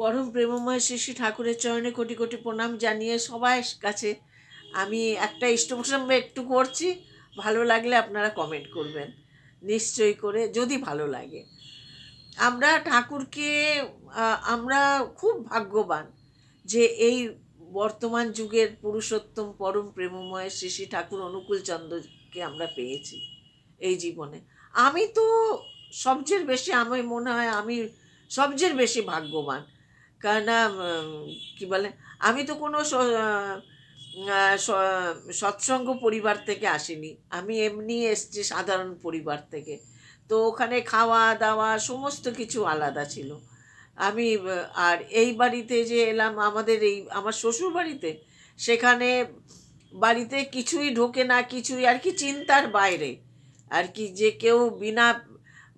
পরম প্রেমময় শ্রী শ্রী ঠাকুরের চরণে কোটি কোটি প্রণাম জানিয়ে সবাই কাছে আমি একটা ইষ্টপ্রসঙ্গ একটু করছি। ভালো লাগলে আপনারা কমেন্ট করবেন। নিশ্চয়ই করে, যদি ভালো লাগে। আমরা ঠাকুরকে আমরা খুব ভাগ্যবান যে এই বর্তমান যুগের পুরুষোত্তম পরম প্রেমময় শ্রী শ্রী ঠাকুর অনুকূল চন্দ্রকে আমরা পেয়েছি এই জীবনে। আমি তো সবচেয়ে বেশি আমি মনে হয় আমি সবচেয়ে বেশি ভাগ্যবান। কেন কি বলে? আমি তো কোনো সৎসঙ্গ পরিবার থেকে আসিনি। আমি এমনি এসছি সাধারণ পরিবার থেকে। তো ওখানে খাওয়া দাওয়া সমস্ত কিছু আলাদা ছিল। আমি, আর এই বাড়িতে যে এলাম, আমাদের এই, আমার শ্বশুর বাড়িতে, সেখানে বাড়িতে কিছুই ঢোকে না, কিছুই আর কি চিন্তার বাইরে। আর কি যে কেউ বিনা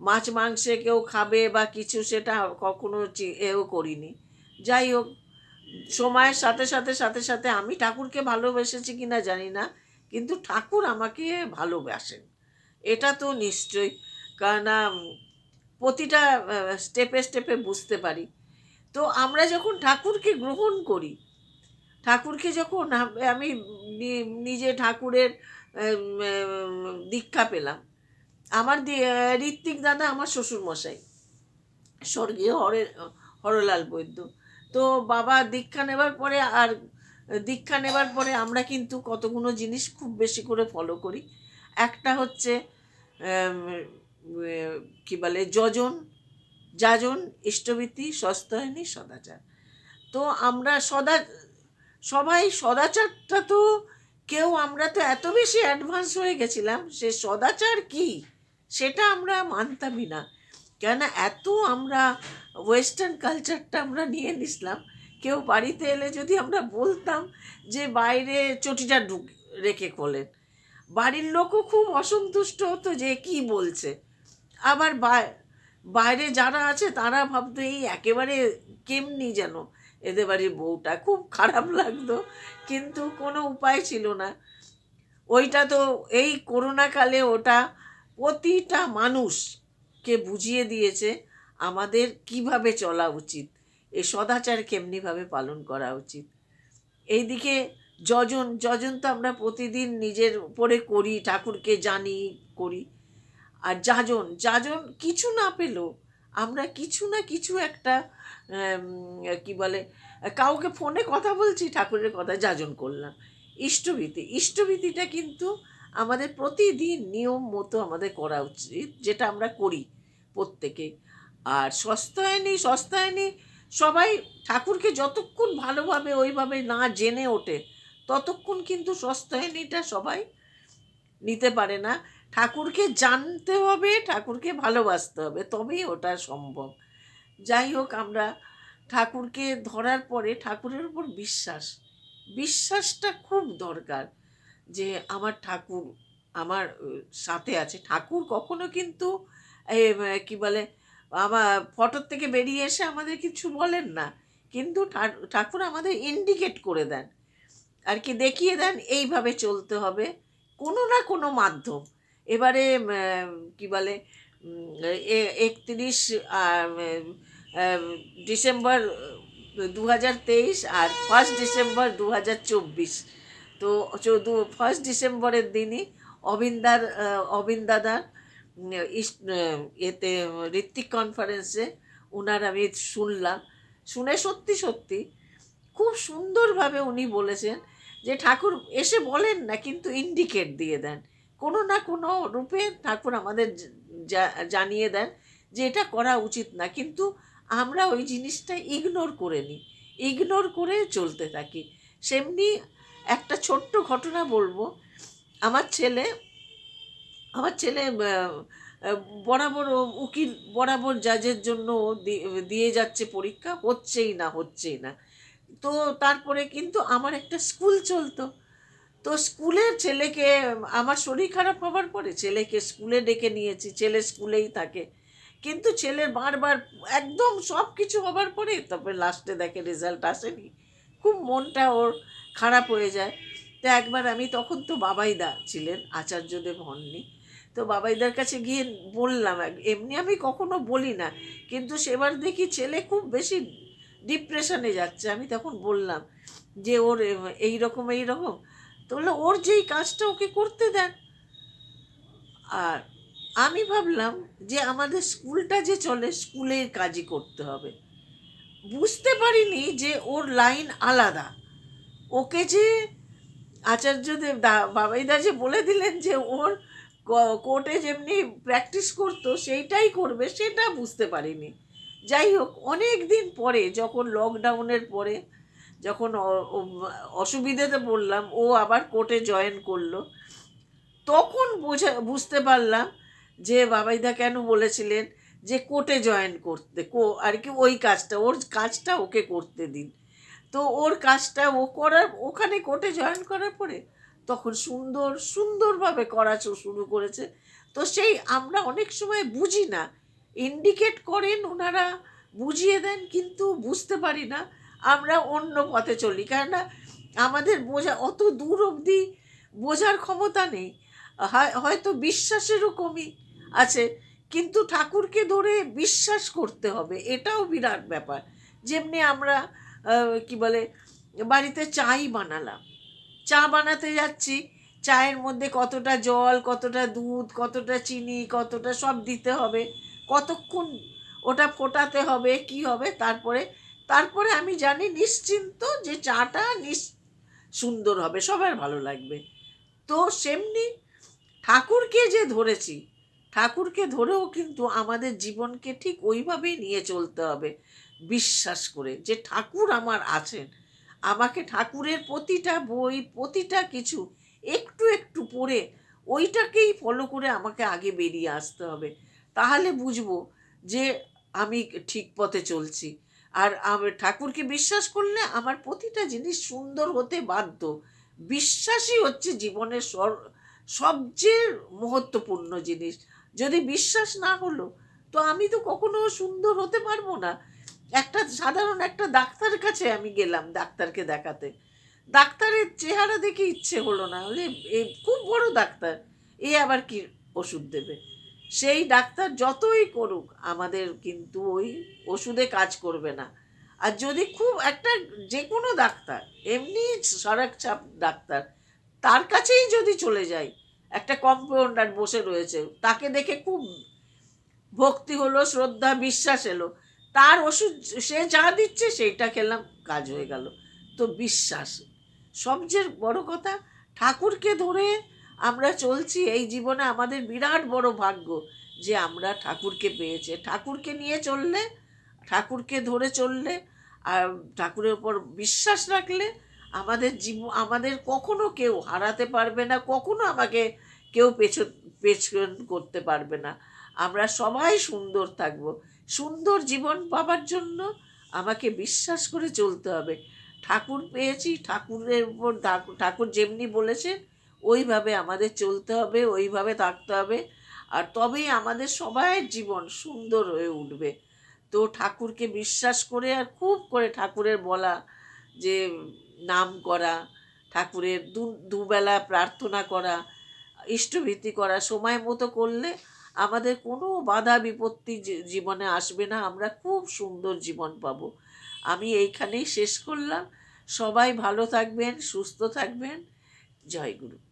মাছ মাংসে কেউ খাবে বা কিছু, সেটা কখনো এও করিনি। যাই হোক, সময়ের সাথে সাথে সাথে সাথে আমি ঠাকুরকে ভালোবেসেছি কিনা জানি না, কিন্তু ঠাকুর আমাকে ভালোবাসেন। এটা তো নিশ্চয়ই, কারণ প্রতিটা স্টেপে স্টেপে বুঝতে পারি। তো আমরা যখন ঠাকুরকে গ্রহণ করি, ঠাকুরকে যখন আমি নি- নিজে ঠাকুরের দীক্ষা পেলাম, আমার ঋত্বিক দাদা আমার শ্বশুরমশাই, স্বর্গীয় হরে হরলাল বৈদ্য। তো বাবা দীক্ষা নেবার পরে আর দীক্ষা নেবার পরে আমরা কিন্তু কতগুলো জিনিস খুব বেশি করে ফলো করি। একটা হচ্ছে কি বলে, যজন, যাজন ইষ্টবৃত্তি সস্তায়নী, সদাচার। তো আমরা সদা, সবাই সদাচারটা তো কেউ, আমরা তো এত বেশি অ্যাডভান্স হয়ে গেছিলাম, সে সদাচার কি? সেটা আমরা মানতামই না। কেন এত আমরা ওয়েস্টার্ন কালচারটা আমরা নিয়ে নিছিলাম। কেউ বাড়িতে এলে যদি আমরা বলতাম যে বাইরে চটিটা ঢুক, রেখে খোলেন বাড়ির লোকও খুব অসন্তুষ্ট হতো যে কি বলছে। আবার বাইরে যারা আছে তারা ভাবতো এই একেবারে কেমনি যেন এদের বাড়ির বউটা। খুব খারাপ লাগতো, কিন্তু কোনো উপায় ছিল না। ওইটা তো এই করোনাকালে ওটা প্রতিটা মানুষকে বুঝিয়ে দিয়েছে আমাদের কীভাবে চলা উচিত। এই সদাচার কেমনিভাবে পালন করা উচিত। এইদিকে যজন যজন তো আমরা প্রতিদিন নিজের উপরে করি, ঠাকুরকে জানি, করি। আর যাজন যাজন কিছু না পেলেও আমরা কিছু না কিছু একটা কি বলে, কাউকে ফোনে কথা বলছি, ঠাকুরের কথা যাজন করলাম। ইষ্টভীতি, ইষ্টভীতিটা কিন্তু আমাদের প্রতিদিন নিয়ম মতো আমাদের করা উচিত, যেটা আমরা করি। প্রত্যেকে। আর সস্তায়নী সস্তায়নী সবাই ঠাকুরকে যতক্ষণ ভালোভাবে ওইভাবে না জেনে ওঠে, ততক্ষণ কিন্তু সস্তায়নীটা সবাই নিতে পারে না। ঠাকুরকে জানতে হবে, ঠাকুরকে ভালোবাসতে হবে, তবেই ওটা সম্ভব। যাই হোক, আমরা ঠাকুরকে ধরার পরে ঠাকুরের উপর বিশ্বাস, বিশ্বাসটা খুব দরকার যে আমার ঠাকুর আমার সাথে আছে। ঠাকুর কখনো কিন্তু কি বলে আমার ফটোর থেকে বেরিয়ে এসে আমাদের কিছু বলেন না। কিন্তু ঠাকুর আমাদের ইন্ডিকেট করে দেন। আর কি দেখিয়ে দেন, এইভাবে চলতে হবে, কোনো না কোনো মাধ্যম। এবারে কি বলে একত্রিশ ডিসেম্বর দু হাজার তেইশ আর ফার্স্ট ডিসেম্বর দু হাজার চব্বিশ। তো ফার্স্ট ডিসেম্বরের দিনই অবিন্দার অবিন্দাদার এতে ঋত্বিক কনফারেন্সে ওনার আমি শুনলাম। শুনে সত্যি সত্যি খুব সুন্দরভাবে উনি বলেছেন যে ঠাকুর এসে বলেন না, কিন্তু ইন্ডিকেট দিয়ে দেন। কোনো না কোনো রূপে ঠাকুর আমাদের জানিয়ে দেন যে এটা করা উচিত না, কিন্তু আমরা ওই জিনিসটা ইগনোর করে নিই। ইগনোর করে চলতে থাকি। সেমনি একটা ছোট্ট ঘটনা বলব। আমার ছেলে আমার ছেলে বরাবর উকিল, বরাবর জাজের জন্য দিয়ে যাচ্ছে পরীক্ষা, হচ্ছেই না হচ্ছেই না। তো তারপরে কিন্তু আমার একটা স্কুল চলতো। তো স্কুলের ছেলেকে, আমার শরীর খারাপ হবার পরে ছেলেকে স্কুলে ডেকে নিয়েছি, ছেলে স্কুলেই থাকে। কিন্তু ছেলের বারবার একদম সব কিছু হবার পরে তারপরে লাস্টে দেখে রেজাল্ট আসেনি। খুব মনটা ওর খারাপ হয়ে যায়। তো একবার আমি, তখন তো বাবাই দা ছিলেন, আচার্যদেব হননি। তো বাবাইদার কাছে গিয়ে বললাম এমনি আমি কখনো বলি না। কিন্তু সেবার দেখি ছেলে খুব বেশি ডিপ্রেশনে যাচ্ছে। আমি তখন বললাম, যে ওর এই রকম এই রকম। তো বলল, ওর যেই কাজটা ওকে করতে দেন। আর আমি ভাবলাম যে আমাদের স্কুলটা যে চলে, স্কুলের কাজই করতে হবে। বুঝতে পারিনি যে ওর লাইন আলাদা। ওকে যে আচার্যদেব দা, বাবাইদা যে বলে দিলেন যে ওর কোর্টে যেমনি প্র্যাকটিস করতো, সেইটাই করবে, সেটা বুঝতে পারিনি। যাই হোক, অনেক দিন পরে, যখন লকডাউনের পরে, যখন অসুবিধাতে পড়লাম, ও আবার কোর্টে জয়েন করল, তখন বোঝা, বুঝতে পারলাম যে বাবাইদা কেন বলেছিলেন যে কোর্টে জয়েন করতে, কো, আর কি ওই কাজটা, ওর কাজটা ওকে করতে দিন। তো ওর কাজটা ও করার, ওখানে কোর্টে জয়েন করার পরে তখন সুন্দর, সুন্দরভাবে করা শুরু করেছে। তো সেই আমরা অনেক সময় বুঝি না। ইন্ডিকেট করেন, ওনারা বুঝিয়ে দেন, কিন্তু বুঝতে পারি না। আমরা অন্য পথে চলি। কেননা আমাদের বোঝা, অত দূর অবধি বোঝার ক্ষমতা নেই। হয়- হয়তো বিশ্বাসেরও কমি আছে, কিন্তু ঠাকুরকে ধরে বিশ্বাস করতে হবে। এটাও বিরাট ব্যাপার। যেমনি আমরা কি বলে, বাড়িতে চাই বানালাম। চা বানাতে যাচ্ছি। চায়ের মধ্যে কতটা জল, কতটা দুধ, কতটা চিনি, কতটা সব দিতে হবে। কতক্ষণ ওটা ফোটাতে হবে, কি হবে, তারপরে তারপরে আমি জানি নিশ্চিন্ত যে চাটা নিস সুন্দর হবে, সবার ভালো লাগবে। তো সেমনি ঠাকুরকে যে ধরেছি, ঠাকুরকে ধরেও কিন্তু আমাদের জীবনকে ঠিক ওইভাবেই নিয়ে চলতে হবে। বিশ্বাস করে যে ঠাকুর আমার আছেন। আমাকে ঠাকুরের প্রতিটা বই, প্রতিটা কিছু একটু একটু পড়ে ওইটাকেই ফলো করে আমাকে আগে বেরিয়ে আসতে হবে। তাহলে বুঝব যে আমি ঠিক পথে চলছি। আর আমি ঠাকুরকে বিশ্বাস করলে আমার প্রতিটা জিনিস সুন্দর হতে বাধ্য। বিশ্বাসই হচ্ছে জীবনের সবচেয়ে মহত্বপূর্ণ জিনিস। যদি বিশ্বাস না হলো, তো আমি তো কখনো সুন্দর হতে পারব না। একটা সাধারণ একটা ডাক্তারের কাছে আমি গেলাম ডাক্তারকে দেখাতে। ডাক্তারের চেহারা দেখে ইচ্ছে হলো না বলে এ খুব বড় ডাক্তার, এ আবার কি ওষুধ দেবে? সেই ডাক্তার যতই করুক, আমাদের কিন্তু ওই ওষুধে কাজ করবে না। আর যদি খুব একটা যে কোনো ডাক্তার, এমনি সড়ক চাপ ডাক্তার, তার কাছেই যদি চলে যাই, একটা কম্পাউন্ডার বসে রয়েছে, তাকে দেখে খুব ভক্তি হলো, শ্রদ্ধা, বিশ্বাস এলো। তার ওষুধ সে যা দিচ্ছে সেইটা খেলাম, কাজ হয়ে গেল। তো বিশ্বাস, সবচেয়ে বড় কথা, ঠাকুরকে ধরে আমরা চলছি, এই জীবনে আমাদের বিরাট বড় ভাগ্য যে আমরা ঠাকুরকে পেয়েছে। ঠাকুরকে নিয়ে চললে, ঠাকুরকে ধরে চললে, আর ঠাকুরের উপর বিশ্বাস রাখলে আমাদের জীব, আমাদের কখনো কেউ হারাতে পারবে না, কখনো আমাকে কেউ পেছন পেছন করতে পারবে না। আমরা সবাই সুন্দর থাকব। সুন্দর জীবন পাবার জন্য আমাকে বিশ্বাস করে চলতে হবে। ঠাকুর পেয়েছি, ঠাকুরের উপর ঠাকুর- যেমনি বলেছেন ওইভাবে আমাদের চলতে হবে, ওইভাবে থাকতে হবে। আর তবেই আমাদের সবাইয়ের জীবন সুন্দর হয়ে উঠবে। তো ঠাকুরকে বিশ্বাস করে আর খুব করে ঠাকুরের বলা যে, নাম করা, ঠাকুরের দু, দুবেলা প্রার্থনা করা, ইষ্টভীতি করা, সময় মতো করলে আমাদের কোনো বাধা বিপত্তি জীবনে আসবে না, আমরা খুব সুন্দর জীবন পাব। আমি এইখানেই শেষ করলাম। সবাই ভালো থাকবেন, সুস্থ থাকবেন। জয় গুরু।